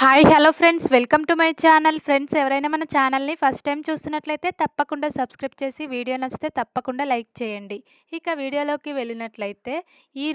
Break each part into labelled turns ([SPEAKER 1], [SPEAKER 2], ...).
[SPEAKER 1] Hi hello friends. Welcome to my channel. Friends ఎవరైనా మన ఛానల్ని ఫస్ట్ టైం చూస్తున్నట్లయితే తప్పకుండా సబ్స్క్రైబ్ చేసి వీడియో నచ్చితే తప్పకుండా లైక్ చేయండి. ఇక వీడియోలోకి వెళ్ళినట్లయితే ఈ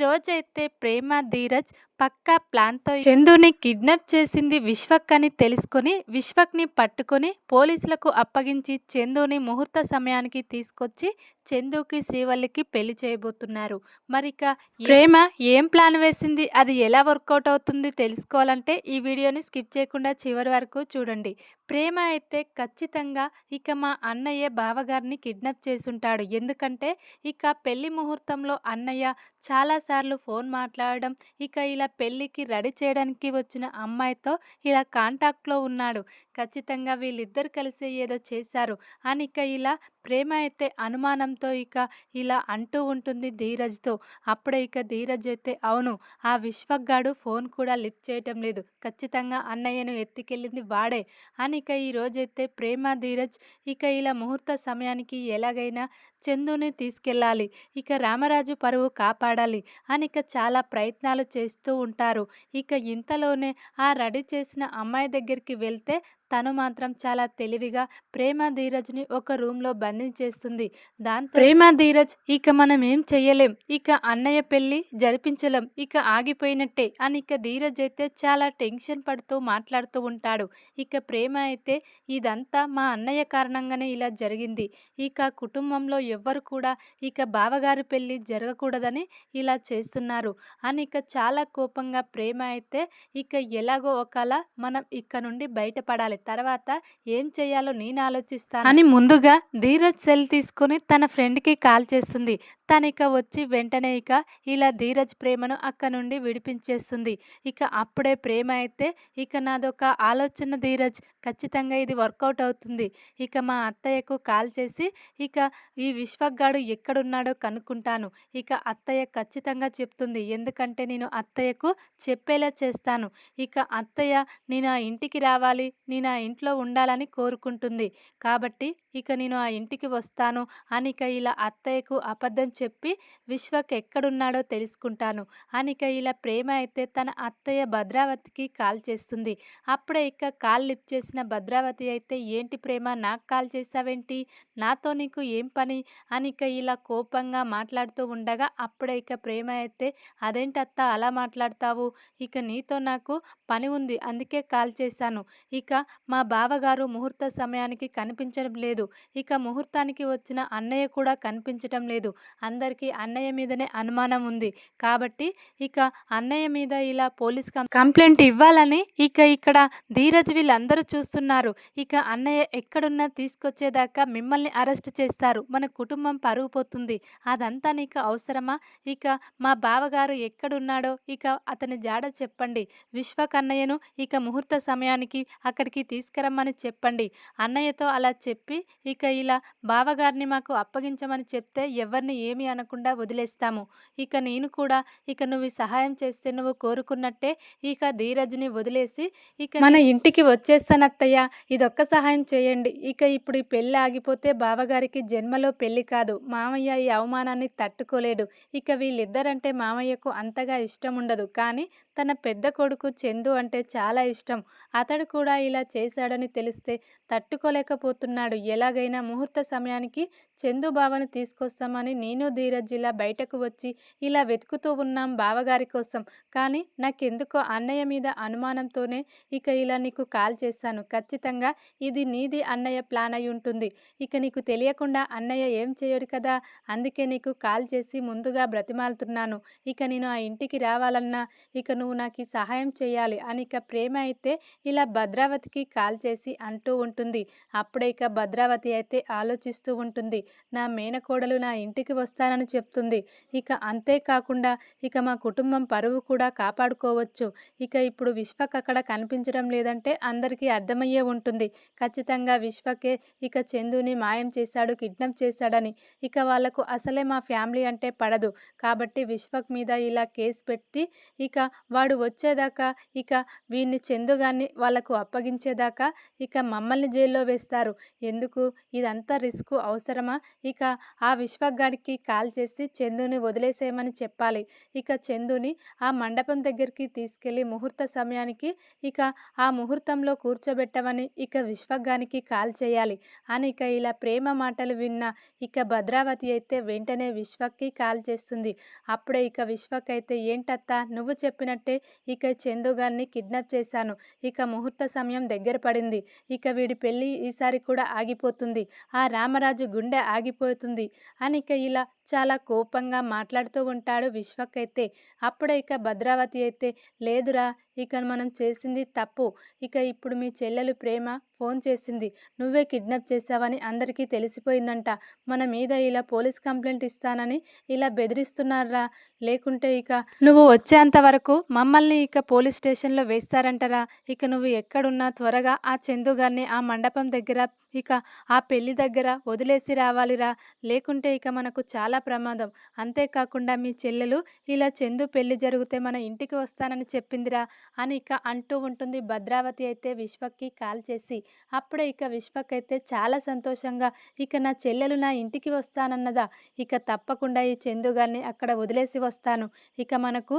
[SPEAKER 1] ప్రేమ ధీరజ్ పక్కా ప్లాన్తో చందుని కిడ్నాప్ చేసింది విశ్వక్ అని తెలుసుకొని విశ్వక్ని పట్టుకొని పోలీసులకు అప్పగించి చందుని ముహూర్త సమయానికి తీసుకొచ్చి చందుకి శ్రీవల్లికి పెళ్ళి చేయబోతున్నారు. మరిక ప్రేమ ఏం ప్లాన్ వేసింది? అది ఎలా వర్కౌట్ అవుతుంది తెలుసుకోవాలంటే ఈ వీడియోని స్కిప్ చేయకుండా చివరి వరకు చూడండి. ప్రేమ అయితే ఖచ్చితంగా ఇక మా అన్నయ్య బావగారిని కిడ్నాప్ చేసుంటాడు. ఎందుకంటే ఇక పెళ్ళి ముహూర్తంలో అన్నయ్య చాలాసార్లు ఫోన్ మాట్లాడడం ఇక ఇలా పెళ్ళికి రెడీ చేయడానికి వచ్చిన అమ్మాయితో ఇలా కాంటాక్ట్లో ఉన్నాడు. ఖచ్చితంగా వీళ్ళిద్దరు కలిసి ఏదో చేశారు అని ఇక ఇలా ప్రేమ అయితే అనుమానంతో ఇక ఇలా అంటూ ఉంటుంది ధీరజ్తో. అప్పుడే ఇక ధీరజ్ అయితే అవును ఆ విశ్వగాడు ఫోన్ కూడా లిఫ్ట్ చేయటం లేదు. ఖచ్చితంగా అన్నయ్యను ఎత్తికెళ్ళింది వాడే అని ఇక ఈరోజైతే ప్రేమ ధీరజ్ ఇక ఇలా ముహూర్త సమయానికి ఎలాగైనా చందుని తీసుకెళ్ళాలి. ఇక రామరాజు పరువు కాపాడాలి అని ఇక చాలా ప్రయత్నాలు చేస్తూ ఉంటారు. ఇక ఇంతలోనే ఆ రెడీ చేసిన అమ్మాయి దగ్గరికి వెళ్తే తను మాత్రం చాలా తెలివిగా ప్రేమ ధీరజ్ని ఒక రూమ్లో బంధించేస్తుంది దాంతో ప్రేమ ధీరజ్ ఇక మనం ఏం చెయ్యలేం. ఇక అన్నయ్య పెళ్ళి జరిపించలేం. ఇక ఆగిపోయినట్టే అని ఇక ధీరజ్ అయితే చాలా టెన్షన్ పడుతూ మాట్లాడుతూ ఉంటాడు. ఇక ప్రేమ అయితే ఇదంతా మా అన్నయ్య కారణంగానే ఇలా జరిగింది. ఇక కుటుంబంలో ఎవ్వరు కూడా ఇక బావగారి పెళ్ళి జరగకూడదని ఇలా చేస్తున్నారు. అని ఇక చాలా కోపంగా ప్రేమ అయితే ఇక ఎలాగో ఒకలా మనం ఇక్కడ నుండి బయటపడాలి. తర్వాత ఏం చేయాలో నేను ఆలోచిస్తాను. అని ముందుగా ధీరజ్ సెల్ తీసుకొని తన ఫ్రెండ్కి కాల్ చేస్తుంది. తనిక వచ్చి వెంటనే ఇక ఇలా ధీరజ్ ప్రేమను అక్క నుండి విడిపించేస్తుంది. ఇక అప్పుడే ప్రేమ అయితే ఇక నాదొక ఆలోచన ధీరజ్. ఖచ్చితంగా ఇది వర్కౌట్ అవుతుంది. ఇక మా అత్తయ్యకు కాల్ చేసి ఇక ఈ విశ్వగాడు ఎక్కడున్నాడో కనుక్కుంటాను. ఇక అత్తయ్య ఖచ్చితంగా చెప్తుంది. ఎందుకంటే నేను అత్తయ్యకు చెప్పేలా చేస్తాను. ఇక అత్తయ్య నేను ఆ ఇంటికి రావాలి. నేను ఆ ఇంట్లో ఉండాలని కోరుకుంటుంది. కాబట్టి ఇక నేను ఆ ఇంటికి వస్తాను అని ఇక ఇలా అత్తయ్యకు అబద్ధం చెప్పి విశ్వక్ ఎక్కడున్నాడో తెలుసుకుంటాను. అనిక ఇలా ప్రేమ అయితే తన అత్తయ్య భద్రావతికి కాల్ చేస్తుంది. అప్పుడే ఇక కాల్ లిఫ్ట్ చేసిన భద్రావతి అయితే ఏంటి ప్రేమ? నాకు కాల్ చేసావేంటి నాతో నీకు ఏం పని? అనిక ఇలా కోపంగా మాట్లాడుతూ ఉండగా అప్పుడే ఇక ప్రేమ అయితే అదేంటి అత్త అలా మాట్లాడతావు? ఇక నీతో నాకు పని ఉంది. అందుకే కాల్ చేశాను. ఇక మా బావగారు ముహూర్త సమయానికి కనిపించడం లేదు. ఇక ముహూర్తానికి వచ్చిన అన్నయ్య కూడా కనిపించటం లేదు. అందరికీ అన్నయ్య మీదనే అనుమానం ఉంది. కాబట్టి ఇక అన్నయ్య మీద ఇలా పోలీస్ కంప్లైంట్ ఇవ్వాలని ఇక ఇక్కడ ధీరజ్ వీళ్ళందరూ చూస్తున్నారు. ఇక అన్నయ్య ఎక్కడున్నా తీసుకొచ్చేదాకా మిమ్మల్ని అరెస్ట్ చేస్తారు. మన కుటుంబం పరుగు పోతుంది. అదంతా నీకు అవసరమా? ఇక మా బావగారు ఎక్కడున్నాడో ఇక అతని జాడ చెప్పండి. విశ్వకన్నయ్యను ఇక ముహూర్త సమయానికి అక్కడికి తీసుకురమ్మని చెప్పండి. అన్నయ్యతో అలా చెప్పి ఇక ఇలా బావగారిని మాకు అప్పగించమని చెప్తే ఎవరిని ఏమి అనకుండా వదిలేస్తాము. ఇక నేను కూడా ఇక నువ్వు సహాయం చేస్తే నువ్వు కోరుకున్నట్టే ఇక ధీరజ్ని వదిలేసి ఇక మన ఇంటికి వచ్చేస్తానత్తయ్య ఇదొక్క సహాయం చేయండి. ఇక ఇప్పుడు ఈ పెళ్ళి ఆగిపోతే బావగారికి జన్మలో పెళ్ళి కాదు. మామయ్య ఈ అవమానాన్ని తట్టుకోలేడు. ఇక వీళ్ళిద్దరంటే మామయ్యకు అంతగా ఇష్టం ఉండదు కానీ తన పెద్ద కొడుకు చందు అంటే చాలా ఇష్టం. అతడు కూడా ఇలా చేశాడని తెలిస్తే తట్టుకోలేకపోతున్నాడు. ఎలాగైనా ముహూర్త సమయానికి చందు బావని తీసుకొస్తామని నేను ధీరజ్ ఇలా బయటకు వచ్చి ఇలా వెతుకుతూ ఉన్నాం బావగారి కోసం. కానీ నాకెందుకో అన్నయ్య మీద అనుమానంతోనే ఇక ఇలా నీకు కాల్ చేశాను. ఖచ్చితంగా ఇది నీది అన్నయ్య ప్లాన్ అయి ఉంటుంది. ఇక నీకు తెలియకుండా అన్నయ్య ఏం చేయడు కదా? అందుకే నీకు కాల్ చేసి ముందుగా బ్రతిమాలుతున్నాను. ఇక నేను ఆ ఇంటికి రావాలన్నా ఇక నువ్వు నువ్వు నాకు సహాయం చేయాలి అని ఇక ప్రేమ అయితే ఇలా భద్రావతికి కాల్ చేసి అంటూ ఉంటుంది. అప్పుడే ఇక భద్రావతి అయితే ఆలోచిస్తూ ఉంటుంది. నా మేనకోడలు నా ఇంటికి వస్తానని చెప్తుంది. ఇక అంతేకాకుండా ఇక మా కుటుంబం పరువు కూడా కాపాడుకోవచ్చు. ఇక ఇప్పుడు విశ్వక్ అక్కడ కనిపించడం లేదంటే అందరికీ అర్థమయ్యే ఉంటుంది. ఖచ్చితంగా విశ్వకే ఇక చందుని మాయం చేశాడు కిడ్నాప్ చేశాడని. ఇక వాళ్ళకు అసలే మా ఫ్యామిలీ అంటే పడదు. కాబట్టి విశ్వక్ మీద ఇలా కేసు పెట్టి ఇక వాడు వచ్చేదాకా ఇక వీడిని చందుగాన్ని వాళ్ళకు అప్పగించేదాకా ఇక మమ్మల్ని జైల్లో వేస్తారు. ఎందుకు? ఇదంతా రిస్క్ అవసరమా? ఇక ఆ విశ్వగాడికి కాల్ చేసి చందుని వదిలేసేయమని చెప్పాలి. ఇక చందుని ఆ మండపం దగ్గరికి తీసుకెళ్ళి ముహూర్త సమయానికి ఇక ఆ ముహూర్తంలో కూర్చోబెట్టమని ఇక విశ్వగానికి కాల్ చేయాలి. అని ఇక ఇలా ప్రేమ మాటలు విన్న ఇక భద్రావతి అయితే వెంటనే విశ్వక్కి కాల్ చేస్తుంది. అప్పుడే ఇక విశ్వక్ అయితే ఏంటత్తా? నువ్వు చెప్పినట్టు ఇక చందుగాన్ని కిడ్నాప్ చేశాను. ఇక ముహూర్త సమయం దగ్గర పడింది. ఇక వీడి పెళ్ళి ఈసారి కూడా ఆగిపోతుంది. ఆ రామరాజు గుండె ఆగిపోతుంది. అని ఇక ఇలా చాలా కోపంగా మాట్లాడుతూ ఉంటాడు విశ్వక్ అయితే. అప్పుడే ఇక భద్రావతి అయితే లేదురా ఇక మనం చేసింది తప్పు. ఇక ఇప్పుడు మీ చెల్లెలు ప్రేమ ఫోన్ చేసింది. నువ్వే కిడ్నాప్ చేశావని అందరికీ తెలిసిపోయిందంట. మన మీద ఇలా పోలీస్ కంప్లైంట్ ఇస్తానని ఇలా బెదిరిస్తున్నారా? లేకుంటే ఇక నువ్వు వచ్చేంత వరకు మమ్మల్ని ఇక పోలీస్ స్టేషన్లో వేస్తారంటరా? ఇక నువ్వు ఎక్కడున్నా త్వరగా ఆ చందు గారిని ఆ మండపం దగ్గర ఇక ఆ పెళ్ళి దగ్గర వదిలేసి రావాలిరా. లేకుంటే ఇక మనకు చాలా ప్రమాదం. అంతేకాకుండా మీ చెల్లెలు ఇలా చందు పెళ్ళి జరిగితే మన ఇంటికి వస్తానని చెప్పిందిరా అని ఇక అంటూ ఉంటుంది భద్రావతి అయితే విశ్వక్కి కాల్ చేసి. అప్పుడే ఇక విశ్వక్ అయితే చాలా సంతోషంగా ఇక నా చెల్లెలు నా ఇంటికి వస్తానన్నదా? ఇక తప్పకుండా ఈ చందు గారిని అక్కడ వదిలేసి వస్తాను. ఇక మనకు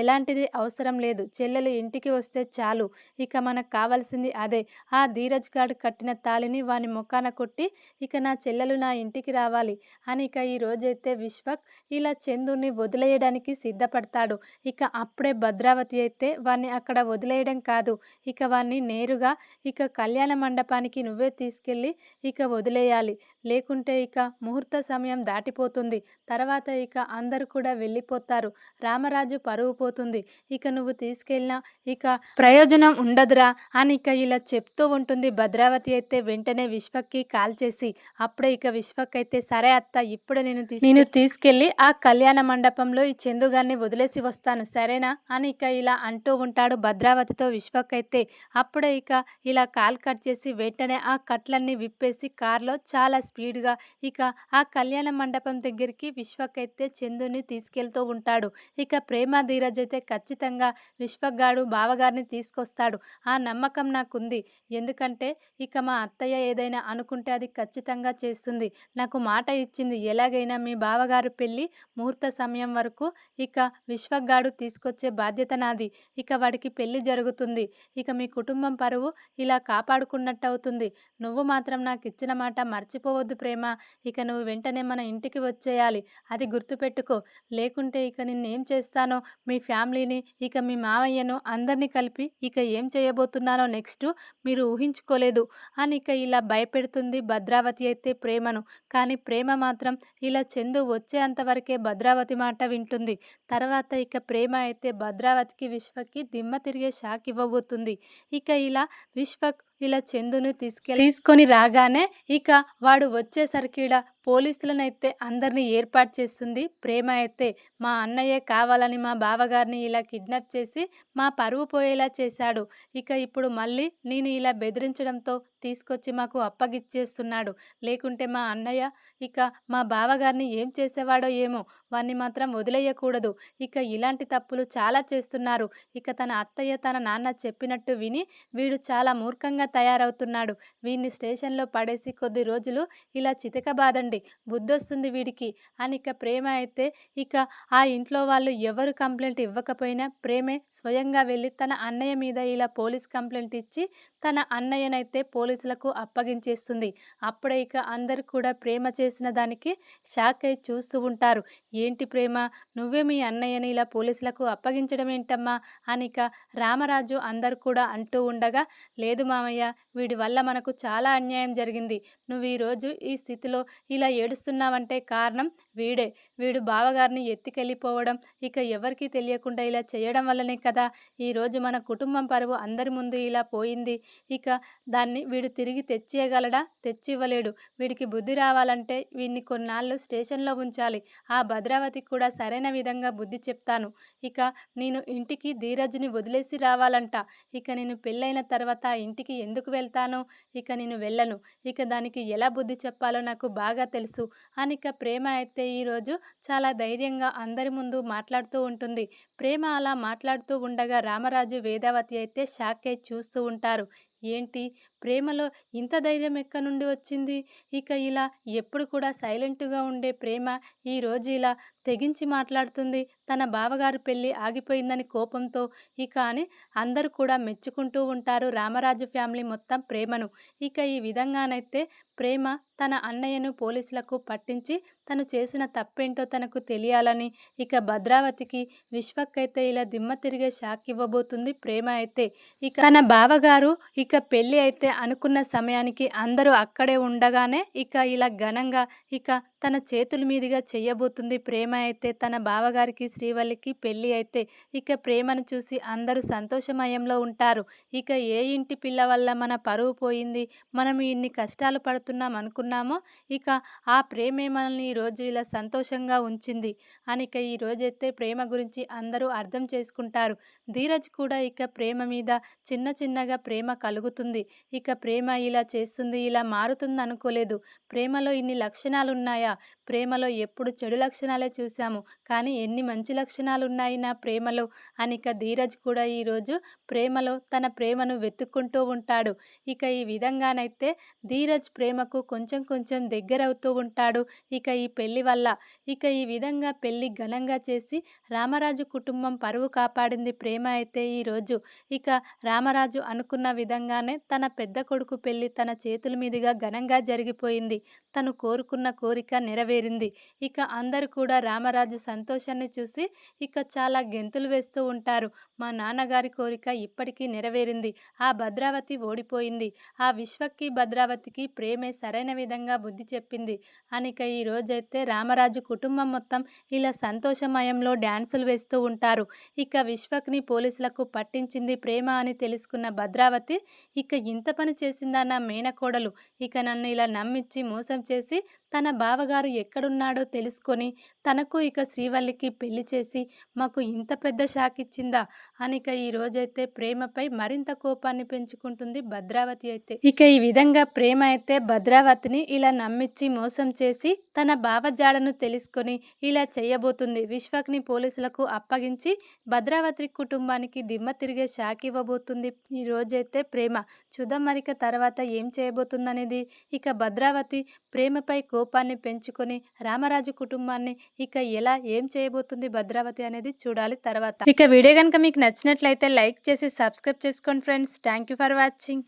[SPEAKER 1] ఎలాంటిది అవసరం లేదు. చెల్లెలు ఇంటికి వస్తే చాలు. ఇక మనకు కావాల్సింది అదే. ఆ ధీరజ్ గాడు కట్టిన తాళిని వాని మొక్కాన కొట్టి ఇక నా చెల్లెలు నా ఇంటికి రావాలి అని ఇక ఈ రోజైతే విశ్వక్ ఇలా చందుని వదిలేయడానికి సిద్ధపడతాడు. ఇక అప్పుడే భద్రావతి అయితే వాన్ని అక్కడ వదిలేయడం కాదు. ఇక వాన్ని నేరుగా ఇక కళ్యాణ మండపానికి నువ్వే తీసుకెళ్ళి ఇక వదిలేయాలి. లేకుంటే ఇక ముహూర్త సమయం దాటిపోతుంది. తర్వాత ఇక అందరూ కూడా వెళ్ళిపోతారు. రామరాజు పరువు పోతుంది. ఇక నువ్వు తీసుకెళ్ళినా ఇక ప్రయోజనం ఉండదురా అని ఇక ఇలా చెప్తూ ఉంటుంది. భద్రావతి అయితే వెంటనే విశ్వక్కి కాల్ చేసి అప్పుడే ఇక విశ్వక్ అయితే సరే అత్త ఇప్పుడు నేను నేను తీసుకెళ్ళి ఆ కళ్యాణ మండపంలో ఈ చందుగాన్ని వదిలేసి వస్తాను సరేనా? అని ఇక ఇలా అంటూ ఉంటాడు భద్రావతితో విశ్వక్ అయితే అప్పుడే ఇక ఇలా కాల్ కట్ చేసి వెంటనే ఆ కట్లన్నీ విప్పేసి కార్లో చాలా స్పీడ్గా ఇక ఆ కళ్యాణ మండపం దగ్గరికి విశ్వక్ అయితే చందుని తీసుకెళ్తూ ఉంటాడు. ఇక ప్రేమ ధీరజ్ అయితే ఖచ్చితంగా విశ్వగాడు బావగారిని తీసుకొస్తాడు. ఆ నమ్మకం నాకుంది. ఎందుకంటే ఇక మా అత్తయ్య ఏదైనా అనుకుంటే అది ఖచ్చితంగా చేస్తుంది. నాకు మాట ఇచ్చింది ఎలాగైనా మీ బావగారు పెళ్ళి ముహూర్త సమయం వరకు ఇక విశ్వగాడు తీసుకొచ్చే బాధ్యత నాది. ఇక వాడికి పెళ్ళి జరుగుతుంది. ఇక మీ కుటుంబం పరువు ఇలా కాపాడుకున్నట్టు అవుతుంది నువ్వు మాత్రం నాకు ఇచ్చిన మాట మర్చిపోవద్దు ప్రేమ. ఇక నువ్వు వెంటనే మన ఇంటికి వచ్చేయాలి. అది గుర్తుపెట్టుకో. లేకుంటే ఇక నిన్నేం చేస్తానో మీ ఫ్యామిలీని ఇక మీ మావయ్యను అందరినీ కలిపి ఇక ఏం చేయబోతున్నానో నెక్స్ట్ మీరు ఊహించుకోలేదు. అని ఇక ఇలా భయపెడుతుంది. భద్రావతి అయితే ప్రేమను. కానీ ప్రేమ మాత్రం ఇలా చందు వచ్చే అంతవరకే భద్రావతి మాట వింటుంది. తర్వాత ఇక ప్రేమ అయితే భద్రావతికి విశ్వకి దిమ్మ తిరిగే షాక్ ఇవ్వబోతుంది. ఇక ఇలా విశ్వక్ ఇలా చందును తీసుకెళ్ళి తీసుకొని రాగానే ఇక వాడు వచ్చేసరికి ఇలా పోలీసులను అయితే అందరినీ ఏర్పాటు చేస్తుంది. ప్రేమ అయితే మా అన్నయ్యే కావాలని మా బావగారిని ఇలా కిడ్నాప్ చేసి మా పరువు పోయేలా చేశాడు. ఇక ఇప్పుడు మళ్ళీ నేను ఇలా బెదిరించడంతో తీసుకొచ్చి మాకు అప్పగిచ్చేస్తున్నాడు. లేకుంటే మా అన్నయ్య ఇక మా బావగారిని ఏం చేసేవాడో ఏమో వాన్ని మాత్రం వదిలేయకూడదు. ఇక ఇలాంటి తప్పులు చాలా చేస్తున్నారు. ఇక తన అత్తయ్య తన నాన్న చెప్పినట్టు విని వీడు చాలా మూర్ఖంగా తయారవుతున్నాడు. వీడిని స్టేషన్లో పడేసి కొద్ది రోజులు ఇలా చితకబాదండి బుద్ధొస్తుంది వీడికి. అని ఇక ప్రేమ అయితే ఇక ఆ ఇంట్లో వాళ్ళు ఎవరు కంప్లైంట్ ఇవ్వకపోయినా ప్రేమే స్వయంగా వెళ్ళి తన అన్నయ్య మీద ఇలా పోలీస్ కంప్లైంట్ ఇచ్చి తన అన్నయ్యనైతే పోలీసులకు అప్పగించేస్తుంది. అప్పుడే ఇక అందరు కూడా ప్రేమ చేసిన దానికి షాక్ అయి చూస్తూ ఉంటారు. ఏంటి ప్రేమ? నువ్వే మీ అన్నయ్యని ఇలా పోలీసులకు అప్పగించడం ఏంటమ్మా? అని ఇక రామరాజు అందరు కూడా అంటూ ఉండగా లేదు మామయ్య వీడి వల్ల మనకు చాలా అన్యాయం జరిగింది. నువ్వు ఈరోజు ఈ స్థితిలో ఇలా ఏడుస్తున్నావంటే కారణం వీడే. వీడు బావగారిని ఎత్తికెళ్ళిపోవడం ఇక ఎవరికీ తెలియకుండా ఇలా చేయడం వల్లనే కదా? ఈరోజు మన కుటుంబం పరువు అందరి ముందు ఇలా పోయింది. ఇక దాన్ని వీడు తిరిగి తెచ్చేయగలడా? తెచ్చివ్వలేడు. వీడికి బుద్ధి రావాలంటే వీడిని కొన్నాళ్ళు స్టేషన్లో ఉంచాలి. ఆ భద్రావతికి కూడా సరైన విధంగా బుద్ధి చెప్తాను. ఇక నేను ఇంటికి ధీరజ్ని వదిలేసి రావాలంట. ఇక నేను పెళ్ళైన తర్వాత ఇంటికి ఎందుకు వెళ్తాను? ఇక నేను వెళ్ళను. ఇక దానికి ఎలా బుద్ధి చెప్పాలో నాకు బాగా తెలుసు. అని ఇక ప్రేమ అయితే ఈరోజు చాలా ధైర్యంగా అందరి ముందు మాట్లాడుతూ ఉంటుంది. ప్రేమ అలా మాట్లాడుతూ ఉండగా రామరాజు వేదావతి అయితే షాక్ అయి చూస్తూ ఉంటారు. ఏంటి? ప్రేమలో ఇంత ధైర్యం ఎక్కడి నుండి వచ్చింది? ఇక ఇలా ఎప్పుడు కూడా సైలెంట్గా ఉండే ప్రేమ ఈరోజు ఇలా తెగించి మాట్లాడుతుంది. తన బావగారు పెళ్ళి ఆగిపోయిందని కోపంతో ఇక అని అందరూ కూడా మెచ్చుకుంటూ ఉంటారు రామరాజు ఫ్యామిలీ మొత్తం ప్రేమను. ఇక ఈ విధంగానైతే ప్రేమ తన అన్నయ్యను పోలీసులకు పట్టించి తను చేసిన తప్పేంటో తనకు తెలియాలని ఇక భద్రావతికి విశ్వక్కైతే ఇలా దిమ్మ తిరిగే షాక్ ఇవ్వబోతుంది ప్రేమ అయితే. ఇక తన బావగారు ఇక పెళ్ళి అయితే అనుకున్న సమయానికి అందరూ అక్కడే ఉండగానే ఇక ఇలా ఘనంగా ఇక తన చేతుల మీదుగా చెయ్యబోతుంది ప్రేమ అయితే తన బావగారికి శ్రీవల్లికి పెళ్ళి అయితే ఇక ప్రేమను చూసి అందరూ సంతోషమయంలో ఉంటారు. ఇక ఏ ఇంటి పిల్ల వల్ల మన పరువు పోయింది? మనం ఇన్ని కష్టాలు పడుతున్నాం అనుకున్నామో? ఇక ఆ ప్రేమే మనల్ని ఈరోజు ఇలా సంతోషంగా ఉంచింది. అని ఇక ఈరోజైతే ప్రేమ గురించి అందరూ అర్థం చేసుకుంటారు. ధీరజ్ కూడా ఇక ప్రేమ మీద చిన్న చిన్నగా ప్రేమ కలుగుతుంది. ఇక ప్రేమ ఇలా చేస్తుంది ఇలా మారుతుంది అనుకోలేదు ప్రేమలో ఇన్ని లక్షణాలు ఉన్నాయా ప్రేమలో ఎప్పుడు చెడు లక్షణాలే చూశాము. కానీ ఎన్ని మంచి లక్షణాలు ఉన్నాయి నా ప్రేమలో. అని ఇక ధీరజ్ కూడా ఈరోజు ప్రేమలో తన ప్రేమను వెతుక్కుంటూ ఉంటాడు. ఇక ఈ విధంగానైతే ధీరజ్ ప్రేమకు కొంచెం కొంచెం దగ్గరవుతూ ఉంటాడు ఇక ఈ పెళ్ళి వల్ల. ఇక ఈ విధంగా పెళ్ళి ఘనంగా చేసి రామరాజు కుటుంబం పరువు కాపాడింది ప్రేమ అయితే ఈరోజు ఇక రామరాజు అనుకున్న విధంగానే తన పెద్ద కొడుకు పెళ్ళి తన చేతుల మీదుగా ఘనంగా జరిగిపోయింది. తను కోరుకున్న కోరిక నెరవేరింది. ఇక అందరు కూడా రామరాజు సంతోషాన్ని చూసి ఇక చాలా గెంతులు వేస్తూ ఉంటారు. మా నాన్నగారి కోరిక ఇప్పటికీ నెరవేరింది. ఆ భద్రావతి ఓడిపోయింది. ఆ విశ్వకి భద్రావతికి ప్రేమే సరైన విధంగా బుద్ధి చెప్పింది. అనిక ఈ రోజైతే రామరాజు కుటుంబం మొత్తం ఇలా సంతోషమయంలో డ్యాన్సులు వేస్తూ ఉంటారు. ఇక విశ్వక్ని పోలీసులకు పట్టించింది ప్రేమ అని తెలుసుకున్న భద్రావతి ఇక ఇంత పని చేసిందా నా మేనకోడలు? ఇక నన్ను ఇలా నమ్మించి మోసం చేసి తన బావగారు ఎక్కడున్నాడో తెలుసుకొని తనకు ఇక శ్రీవల్లికి పెళ్ళి చేసి మాకు ఇంత పెద్ద షాక్ ఇచ్చిందా? అనిక ఈ రోజైతే ప్రేమపై మరింత కోపాన్ని పెంచుకుంటుంది భద్రావతి అయితే. ఇక ఈ విధంగా ప్రేమ అయితే భద్రావతిని ఇలా నమ్మించి మోసం చేసి తన భావజాడను తెలుసుకొని ఇలా చేయబోతుంది. విశ్వక్ని పోలీసులకు అప్పగించి భద్రావతి కుటుంబానికి దిమ్మ తిరిగే షాక్ ఇవ్వబోతుంది. ఈ రోజైతే ప్రేమ చూద్దాం మరిక తర్వాత ఏం చేయబోతుందనేది. ఇక భద్రావతి ప్రేమపై కోపాన్ని ఎంచుకొని రామరాజు కుటుంబాన్ని ఇక ఎలా ఏం చేయబోతుంది భద్రావతి అనేది చూడాలి తర్వాత. ఇక వీడియో కనుక మీకు నచ్చినట్లయితే లైక్ చేసి సబ్స్క్రైబ్ చేసుకోండి friends. Thank you for watching.